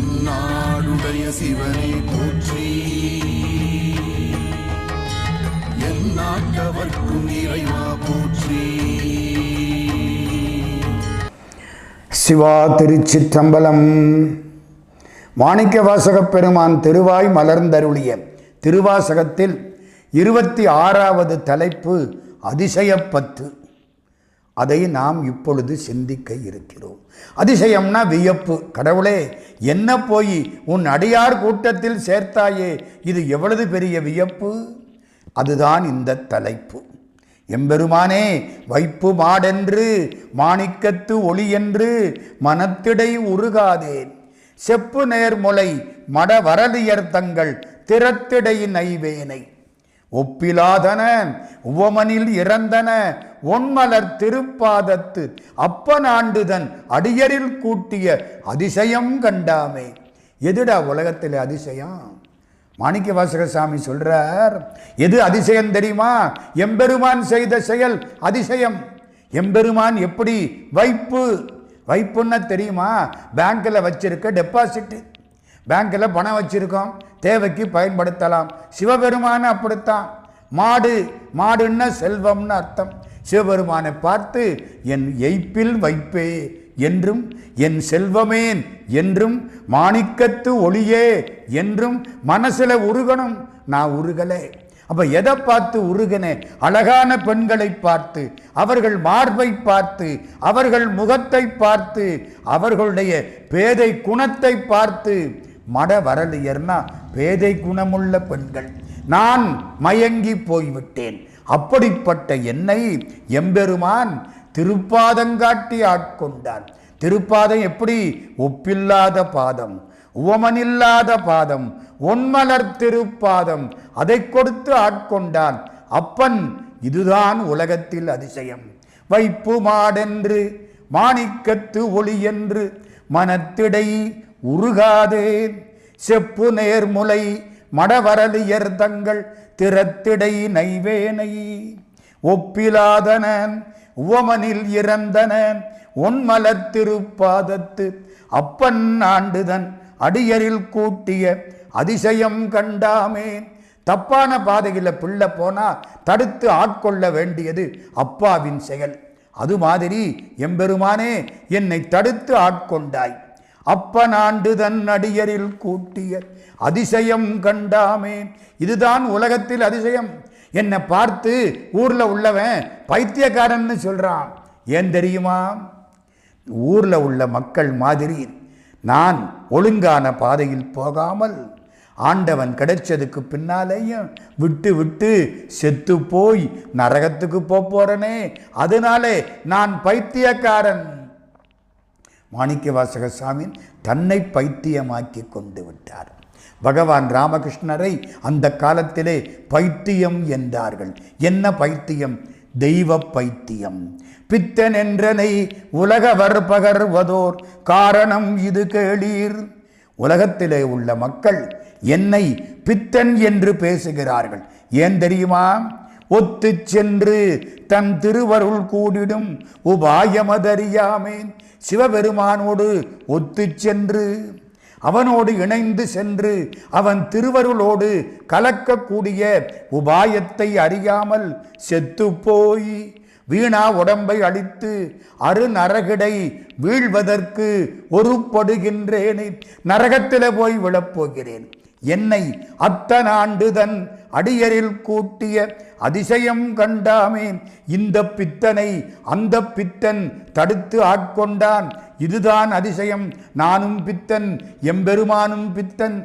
என்னாடுடைய சிவனை போற்றி. என் நாட்டவர்க்கும் இறைவா போற்றி. சிவா திருச்சிற்றம்பலம். மாணிக்க வாசகப் பெருமான் திருவாய் மலர்ந்தருளிய திருவாசகத்தில் இருபத்தி ஆறாவது தலைப்பு அதிசயப்பத்து அதை நாம் இப்பொழுது சிந்திக்க இருக்கிறோம். அதிசயம்னா வியப்பு. கடவுளே என்ன போய் உன் அடியார் கூட்டத்தில் சேர்த்தாயே இது எவ்வளவு பெரிய வியப்பு? அதுதான் இந்த தலைப்பு. எம்பெருமானே வைப்பு மாடென்று மாணிக்கத்து ஒளி என்று மனத்திடை உருகாதேன் செப்பு நேர்முலை மட வரலியர் தங்கள் திறத்திடை நைவேனை. ஒப்பிலாதன உவமனில் இறந்தன ஒன்மலர் திருப்பாதத்து அப்பனாண்டுதன் அடியரில் கூட்டிய அதிசயம் கண்டாமே. எதுடா உலகத்தில் அதிசயம்? மாணிக்க வாசக சாமி சொல்றார் எது அதிசயம் தெரியுமா? எம்பெருமான் செய்த செயல் அதிசயம். எம்பெருமான் எப்படி? வைப்பு. வைப்புன்னா தெரியுமா? பேங்க்கில் வச்சிருக்க டெபாசிட் பேங்க்கில் பணம் வச்சிருக்கோம் தேவைக்கு பயன்படுத்தலாம். சிவபெருமான அப்படித்தான். மாடு மாடுன்னா செல்வம்னு அர்த்தம். சிவபெருமானை பார்த்து என் எய்ப்பில் வைப்பே என்றும் என் செல்வமேன் என்றும் மாணிக்கத்து ஒளியே என்றும் மனசில் உருகணும் நான் உருகலே. அப்போ எதை பார்த்து உருகினேன் அழகான பெண்களை பார்த்து அவர்கள் மார்பை பார்த்து அவர்கள் முகத்தை பார்த்து அவர்களுடைய பேதை குணத்தை பார்த்து. மட வரலியர்னா பேதை குணமுள்ள பெண்கள். நான் மயங்கி போய்விட்டேன். அப்படிப்பட்ட என்னை எம்பெருமான் திருப்பாதங்காட்டி ஆட்கொண்டான். திருப்பாதம் எப்படி? ஒப்பில்லாத பாதம் உவமனில்லாத பாதம் ஒன்மலர் திருப்பாதம் அதை கொடுத்து ஆட்கொண்டான். அப்பன் இதுதான் உலகத்தில் அதிசயம். வைப்பு மாடென்று மாணிக்கத்து ஒளி என்று மனத்திடை உருகாதே. செப்பு நேர்முலை மடவரலியர் தங்கள் திறத்திடை நைவேனை. ஒப்பிலாதன உவமனில் இறந்தன உன்மலர் திருப்பாதத்து அப்பன் ஆண்டுதன் அடியரில் கூட்டிய அதிசயம் கண்டாமே. தப்பான பாதையில் பிள்ளை போனால் தடுத்து ஆட்கொள்ள வேண்டியது அப்பாவின் செயல். அது மாதிரி எம்பெருமானே என்னை தடுத்து ஆட்கொண்டாய். அப்பன் ஆண்டுதன் அடியரில் கூட்டிய அதிசயம் கண்டாமே. இதுதான் உலகத்தில் அதிசயம். என்னை பார்த்து ஊரில் உள்ளவன் பைத்தியக்காரன்னு சொல்கிறான் ஏன் தெரியுமா? ஊரில் உள்ள மக்கள் மாதிரி நான் ஒழுங்கான பாதையில் போகாமல் ஆண்டவன் கிடைச்சதுக்கு பின்னாலேயும் விட்டு விட்டு செத்து போய் நரகத்துக்கு போப் அதனாலே நான் பைத்தியக்காரன். மாணிக்கவாசக சாமி தன்னை பைத்தியமாக்கி கொண்டு விட்டார். பகவான் ராமகிருஷ்ணரை அந்த காலத்திலே பைத்தியம் என்றார்கள். என்ன பைத்தியம்? தெய்வ பைத்தியம். பித்தன் என்றனை உலகவர் பகர்வதோர் காரணம் இது கேளீர். உலகத்திலே உள்ள மக்கள் என்னை பித்தன் என்று பேசுகிறார்கள். ஏன் தெரியுமா? ஒத்து சென்று தன் திருவருள் கூடிடும் உபாயமதறியாமேன். சிவபெருமானோடு ஒத்து சென்று அவனோடு இணைந்து சென்று அவன் திருவருளோடு கலக்கக்கூடிய உபாயத்தை அறியாமல் செத்துப்போய் வீணா உடம்பை அழித்து அரு நரகிடை வீழ்வதற்கு ஒருப்படுகின்றேனே. நரகத்தில் போய் விழப்போகிறேன். என்னை அத்தனாண்டுதன் அடியரில் கூட்டிய அதிசயம் கண்டாமேன் இந்த பித்தனை அந்த பித்தன் தடுத்து ஆட்கொண்டான். இதுதான் அதிசயம். நானும் பித்தன் எம்பெருமானும் பித்தன்.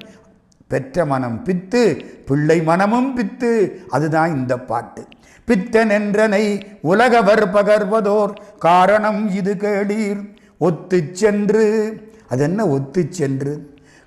பெற்ற மனம் பித்து பிள்ளை மனமும் பித்து. அதுதான் இந்த பாட்டு. பித்தன் என்றனை உலகவர் பகர்வதோர் காரணம் இது கேளீர். ஒத்து சென்று அது என்ன ஒத்து சென்று?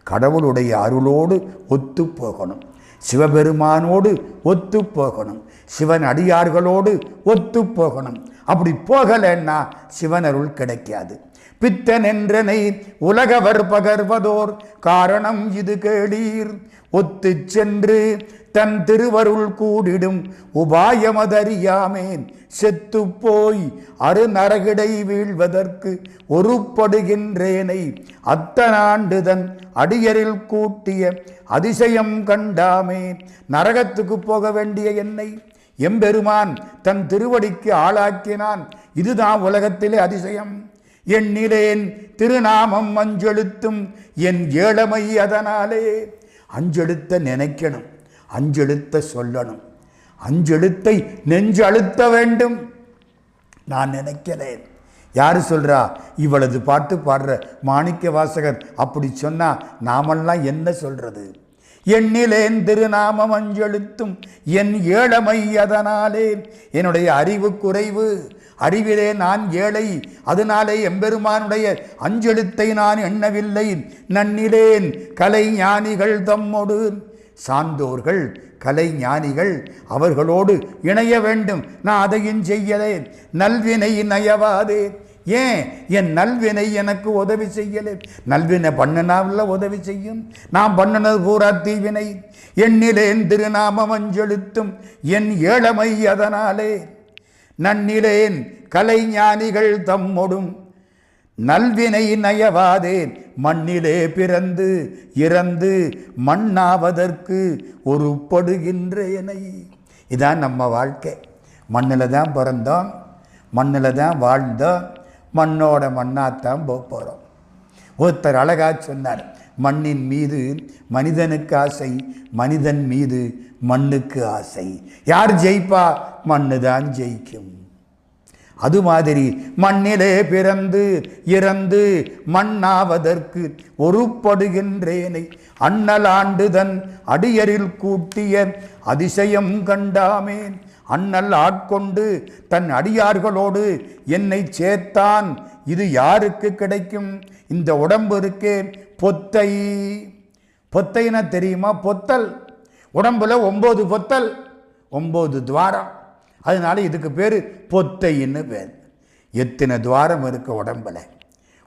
கடவுளுடைய அருளோடு ஒத்து போகணும். சிவபெருமானோடு ஒத்து போகணும். சிவன் அடியார்களோடு ஒத்து போகணும். அப்படி போகலைன்னா சிவன் அருள் கிடைக்காது. பித்தனென்றனை உலகவர் பகர்வதோர். காரணம் இது கேளீர். ஒத்து சென்று தன் திருவருள் கூடிடும் உபாயமதறியாமேன். செத்துப்போய் அரு நரகிடை வீழ்வதற்கு ஒருப்படுகின்றேனை. அத்தனாண்டுதன் அடியரில் கூட்டிய அதிசயம் கண்டாமே. நரகத்துக்கு போக வேண்டிய என்னை? எம்பெருமான் தன் திருவடிக்கு ஆளாக்கினான். இதுதான் உலகத்திலே அதிசயம். எண்ணிலேன் திருநாமம் அஞ்செழுத்தும் என் ஏழமை அதனாலே. அஞ்செழுத்த நினைக்கணும் அஞ்செழுத்த சொல்லணும் அஞ்செழுத்தை நெஞ்சழுத்த வேண்டும். நான் நினைக்கிறேன். யார் சொல்கிறா இவளது பாட்டு பாடுற மாணிக்க வாசகர் அப்படி சொன்னால் நாமெல்லாம் என்ன சொல்கிறது எண்ணிலேன் திருநாமம் அஞ்செழுத்தும் என் ஏழமை அதனாலே. என்னுடைய அறிவு குறைவு அறிவிலே நான் ஏழை அதனாலே எம்பெருமானுடைய அஞ்செழுத்தை நான் எண்ணவில்லை. நன்னிலேன் கலை ஞானிகள் தம்மோடு. சான்றோர்கள் கலைஞானிகள் அவர்களோடு இணைய வேண்டும். நான் அதையும் செய்யலேன். நல்வினை நயவாதே. ஏன்? என் நல்வினை எனக்கு உதவி செய்யலை. நல்வினை பண்ணினாவில் உதவி செய்யும். நான் பண்ணினது பூரா தீவினை. எண்ணிலேன் திருநாமம் அஞ்செழுத்தும் என் ஏழமை அதனாலே. நன்னிலேன் கலைஞானிகள் தம்மொடும். நல்வினை நயவாதேன் மண்ணிலே பிறந்து இறந்து மண்ணாவதற்கு ஒரு இதான் நம்ம வாழ்க்கை. மண்ணில் தான் பிறந்தோம் மண்ணில் தான் வாழ்ந்தோம் மண்ணோட மண்ணாத்தான் போக போகிறோம் ஒருத்தர் அழகா சொன்னார் மண்ணின் மீது மனிதனுக்கு ஆசை மனிதன் மீது மண்ணுக்கு ஆசை. யார் ஜெயிப்பா? மண்ணு தான் ஜெயிக்கும். அது மாதிரி மண்ணிலே பிறந்து இறந்து மண்ணாவதற்கு ஒருப்படுகின்றேனை. அண்ணலாண்டுதன் அடியரில் கூட்டிய அதிசயம் கண்டாமேன். அண்ணல் ஆட்கொண்டு தன் அடியார்களோடு என்னை சேர்த்தான். இது யாருக்கு கிடைக்கும்? இந்த உடம்பு இருக்கு பொத்தை. பொத்தைனா தெரியுமா? பொத்தல். உடம்புல ஒம்பது பொத்தல் ஒம்பது துவாரம். அதனால இதுக்கு பேர் பொத்தைன்னு பேர். எத்தனை துவாரம் இருக்கு உடம்புல?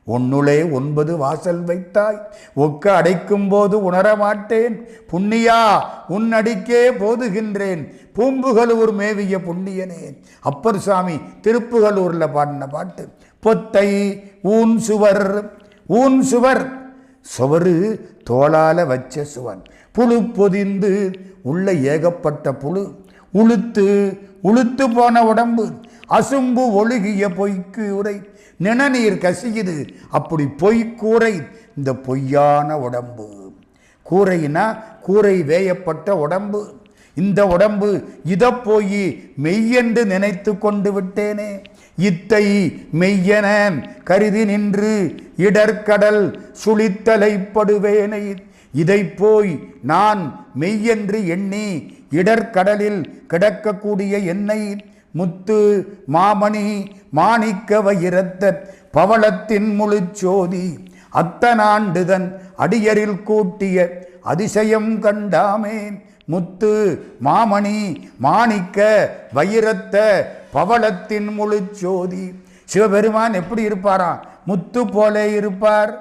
உன்னுளே ஒன்பது வாசல் வைத்தாய். ஒக்க அடைக்கும் போது உணரமாட்டேன் புண்ணியா உன்னடிக்கே போதுகின்றேன். பூம்புகலூர் மேவிய புண்ணியனே. அப்பர் சுவாமி திருப்புகலூரில் பாடின பாட்டு பொத்தை ஊன் சுவர். ஊன் சுவர். சுவரு தோளால வச்ச சுவன். புழு பொதிந்து உள்ள ஏகப்பட்ட புழு. உளுத்து உளுத்து போன உடம்பு. அசும்பு ஒழுகிய பொய்க்கு உரை. நிணநீர் கசியுது. அப்படி பொய்க்கூரை இந்த பொய்யான உடம்பு. கூரைனா கூரை வேயப்பட்ட உடம்பு. இந்த உடம்பு இதை போய் மெய்யென்று நினைத்து கொண்டு விட்டேனே. இத்தை மெய்யென கருதி நின்று இடர்கடல் சுழித்தலைப்படுவேனை. இதை போய் நான் மெய்யென்று எண்ணி இடர்கடலில் கிடக்கக்கூடிய என்னை முத்து மாமணி மாணிக்க வைரத்த பவளத்தின் முழுச்சோதி அத்தனாண்டுதன் அடியரில் கூட்டிய அதிசயம் கண்டாமேன் முத்து மாமணி மாணிக்க வைரத்த பவளத்தின் முழுச்சோதி சிவபெருமான் எப்படி இருப்பாராம் முத்து போலே இருப்பார்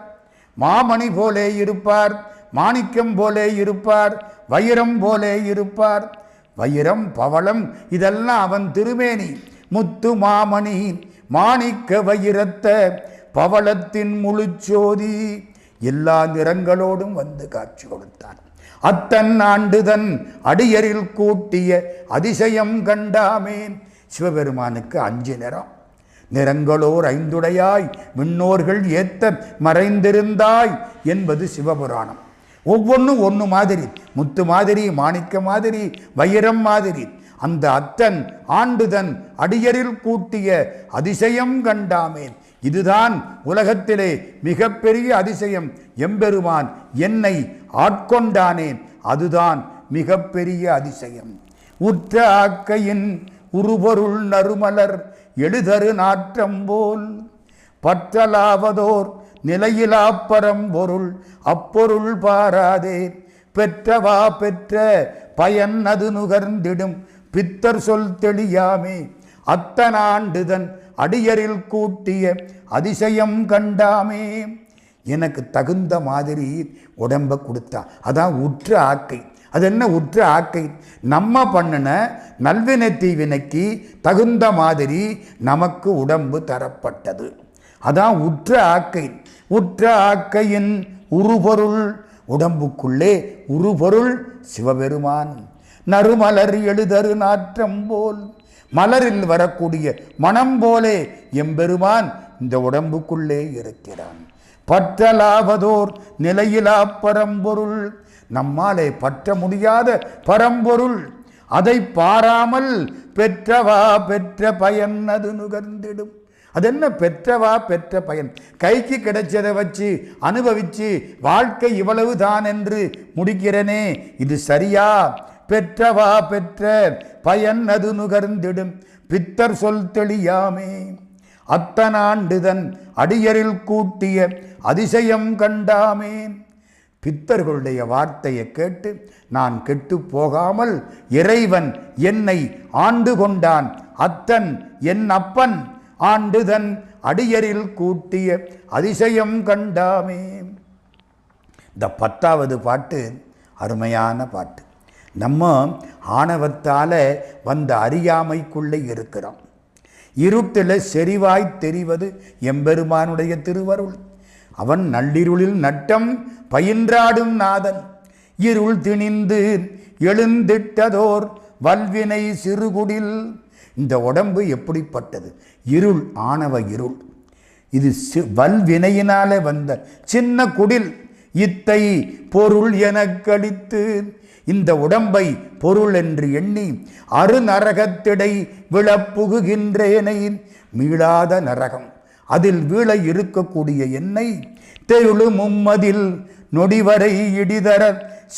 மாமணி போலே இருப்பார் மாணிக்கம் போலே இருப்பார் வைரம் போலே இருப்பார். வைரம் பவளம் இதெல்லாம் அவன் திருமேனி. முத்து மாமணி மாணிக்க வைரத்த பவளத்தின் முழுச்சோதி எல்லா நிறங்களோடும் வந்து காட்சி கொடுத்தான். அத்தன் ஆண்டுதன் அடியரில் கூட்டிய அதிசயம் கண்டாமேன். சிவபெருமானுக்கு அஞ்சு நிறம். நிறங்களோர் ஐந்துடையாய் விண்ணோர்கள் ஏத்த மறைந்திருந்தாய் என்பது சிவபுராணம். ஒவ்வொன்றும் ஒன்று மாதிரி முத்து மாதிரி மாணிக்க மாதிரி வைரம் மாதிரி. அந்த அத்தன் ஆண்டுதன் அடியரில் கூட்டிய அதிசயம் கண்டாமேன் இதுதான் உலகத்திலே மிகப்பெரிய அதிசயம். எம்பெருமான் என்னை ஆட்கொண்டானேன் அதுதான் மிகப்பெரிய அதிசயம். உற்ற ஆக்கையின் உருபொருள் நறுமலர் எழுதரு நாற்றம் போல். பற்றலாவதோர் நிலையிலா பரம்பொருள் அப்பொருள் பாராதே. பெற்றவா பெற்ற பயன் அது நுகர்ந்திடும். பித்தர் சொல் தெளியாமே. அத்தனாண்டுதன் அடியரில் கூட்டிய அதிசயம் கண்டாமே. எனக்கு தகுந்த மாதிரி உடம்ப கொடுத்தா. அதான் உற்ற ஆக்கை. அது என்ன உற்ற ஆக்கை? நம்ம பண்ணின நல்வினை தீவினைக்கு தகுந்த மாதிரி நமக்கு உடம்பு தரப்பட்டது. அதான் உற்ற ஆக்கை. உற்ற ஆக்கையின் உருபொருள் உடம்புக்குள்ளே உருபொருள் சிவபெருமான். நறுமலர் எழுதரு நாற்றம் போல் மலரில் வரக்கூடிய மனம் போலே எம்பெருமான் இந்த உடம்புக்குள்ளே இருக்கிறான். பற்றலாவதோர் நிலையிலா பரம்பொருள் நம்மாலே பற்ற முடியாத பரம்பொருள். அதை பாராமல் பெற்றவா பெற்ற பயன் அது நுகர்ந்திடும். அது என்ன பெற்றவா பெற்ற பயன்? கைக்கு கிடைச்சதை வச்சு அனுபவிச்சு வாழ்க்கை இவ்வளவு தான் என்று முடிக்கிறனே இது சரியா? பெற்றவா பெற்ற பயன் அது நுகர்ந்திடும். பித்தர் சொல் தெளியாமே. அத்தனாண்டுதன் அடியரில் கூட்டிய அதிசயம் கண்டாமேன். பித்தர்களுடைய வார்த்தையை கேட்டு நான் கெட்டு போகாமல் இறைவன் என்னை ஆண்டு கொண்டான். அத்தன் என் அப்பன் ஆண்டுதன் அடியரில் கூட்டிய அதிசயம் கண்டாமே. இந்த பத்தாவது பாட்டு அருமையான பாட்டு. நம்ம ஆணவத்தால் வந்த அறியாமைக்குள்ளே இருக்கிறோம். இருட்டில் செறிவாய் தெரிவது எம்பெருமானுடைய திருவருள். அவன் நள்ளிருளில் நட்டம் பயின்றாடும் நாதன். இருள் திணிந்து எழுந்திட்டதோர் வல்வினை சிறுகுடில். இந்த உடம்பு எப்படிப்பட்டது? இருள் ஆணவ இருள். இது வல்வினையினாலே வந்த சின்ன குடில். இத்தை பொருள் எனக் கழித்து இந்த உடம்பை பொருள் என்று எண்ணி அருநரகத்திடை விழப்புகுகின்றேனை மீளாத நரகம். அதில் வீழ இருக்கக்கூடிய என்னை தெருளு மும்மதில் நொடிவரை இடிதர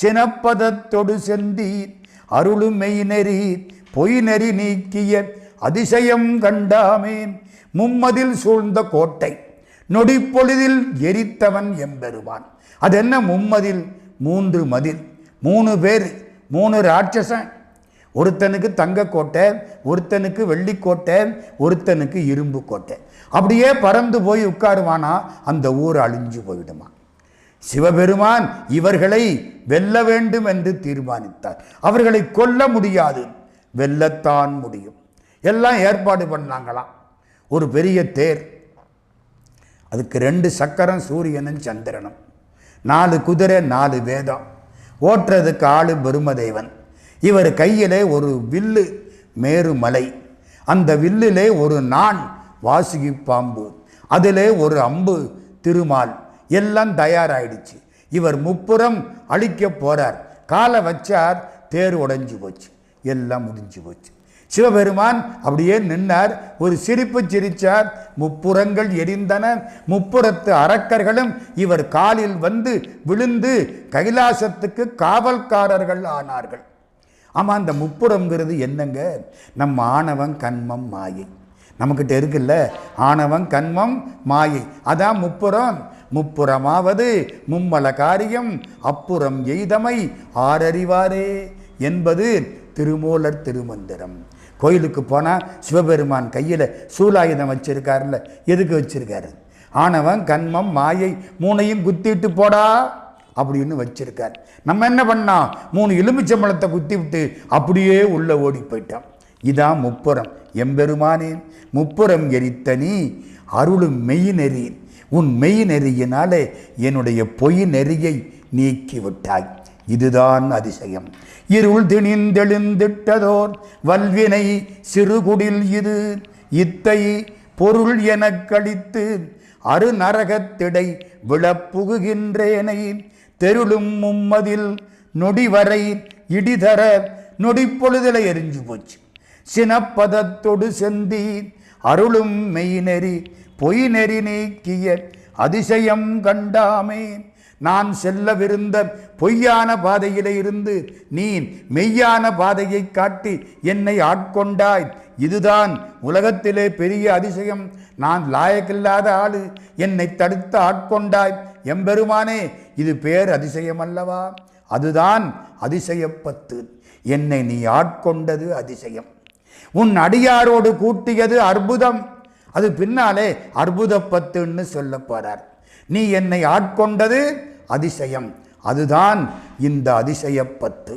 சினப்பதத்தொடு செந்தீர் அருளுமெய் நெறி பொய் நெறி நீக்கிய அதிசயம் கண்டாமேன். மும்மதில் சூழ்ந்த கோட்டை நொடிப்பொழுதில் எரித்தவன் எம்பெருவான் அது என்ன மும்மதில்? மூன்று மதில். மூணு பேர் மூணு ராட்சசன் ஒருத்தனுக்கு தங்க கோட்டை ஒருத்தனுக்கு வெள்ளிக்கோட்டை ஒருத்தனுக்கு இரும்பு கோட்டை. அப்படியே பறந்து போய் உட்காருவானா அந்த ஊர் அழிஞ்சு போயிடுமா. சிவபெருமான் இவர்களை வெல்ல வேண்டும் என்று தீர்மானித்தார். அவர்களை கொல்ல முடியாது வெல்லத்தான் முடியும். எல்லாம் ஏற்பாடு பண்ணாங்களாம். ஒரு பெரிய தேர். அதுக்கு ரெண்டு சக்கரம் சூரியனும் சந்திரனும். நாலு குதிரை நாலு வேதம். ஓட்டுறதுக்கு ஆளு பெருமதேவன். இவர் கையிலே ஒரு வில்லு மேருமலை. அந்த வில்லிலே ஒரு நாண் வாசுகி பாம்பு. அதிலே ஒரு அம்பு திருமால். எல்லாம் தயாராயிடுச்சு. இவர் முப்புறம் அழிக்க போறார். காலை வச்சார் தேர் உடைஞ்சு போச்சு. எல்லாம் முடிஞ்சு போச்சு. சிவபெருமான் அப்படியே நின்னார். ஒரு சிரிப்பு சிரிச்சார். முப்புறங்கள் எரிந்தன. முப்புறத்து அரக்கர்களும் இவர் காலில் வந்து விழுந்து கைலாசத்துக்கு காவல்காரர்கள் ஆனார்கள். ஆமாம் அந்த முப்புறம்ங்கிறது என்னங்க? நம்ம ஆணவம் கண்மம் மாயை. நம்மக்கிட்ட இருக்குல்ல? ஆணவம் கண்மம் மாயை. அதான் முப்புறம். முப்புறமாவது மும்மல காரியம் அப்புறம் எய்தமை ஆரறிவாரே என்பது திருமூலர் திருமந்திரம். கோயிலுக்கு போனால் சிவபெருமான் கையில் சூலாயுதம் வச்சிருக்காருல்ல? எதுக்கு வச்சிருக்காரு? ஆணவன் கண்மம் மாயை மூணையும் குத்திட்டு போடா. அப்படின்னு வச்சிருக்கார். நம்ம என்ன பண்ணோம் மூணு எலுமிச்சம்பழத்தை குத்தி விட்டு அப்படியே உள்ளே ஓடி போயிட்டோம் இதான் முப்புறம். எம்பெருமானே முப்புறம் எரித்த நீ அருளும் மெய் நெறி உன் மெய் நெறியினாலே என்னுடைய பொய் நெறியை நீக்கி விட்டாய் இதுதான் அதிசயம். இருள் திணிந்தெழுந்திட்டதோர் வல்வினை சிறுகுடில் இது. இத்தை பொருள் எனக் கழித்து அருநரகத்திடை விழப்புகுகின்றேனை. தெருளும் மும்மதில் நொடிவரை இடிதர நொடிப்பொழுதில எரிஞ்சு போச்சு. சினப்பதத்தொடு செந்தி அருளும் மெய்நெறி பொய் நெறி நீக்கிய அதிசயம் கண்டாமே. நான் செல்லவிருந்த பொய்யான பாதையிலே இருந்து நீ மெய்யான பாதையை காட்டி என்னை ஆட்கொண்டாய். இதுதான் உலகத்திலே பெரிய அதிசயம். நான் லாயக்கில்லாத ஆளு என்னை தடுத்து ஆட்கொண்டாய். எம்பெருமானே இது பேர் அதிசயம் அல்லவா அதுதான் அதிசயப்பத்து என்னை நீ ஆட்கொண்டது அதிசயம். உன் அடியாரோடு கூட்டியது அற்புதம். அது பின்னாலே அற்புதப்பத்துன்னு சொல்ல போறார். நீ என்னை ஆட்கொண்டது அதிசயம். அதுதான் இந்த அதிசயப்பத்து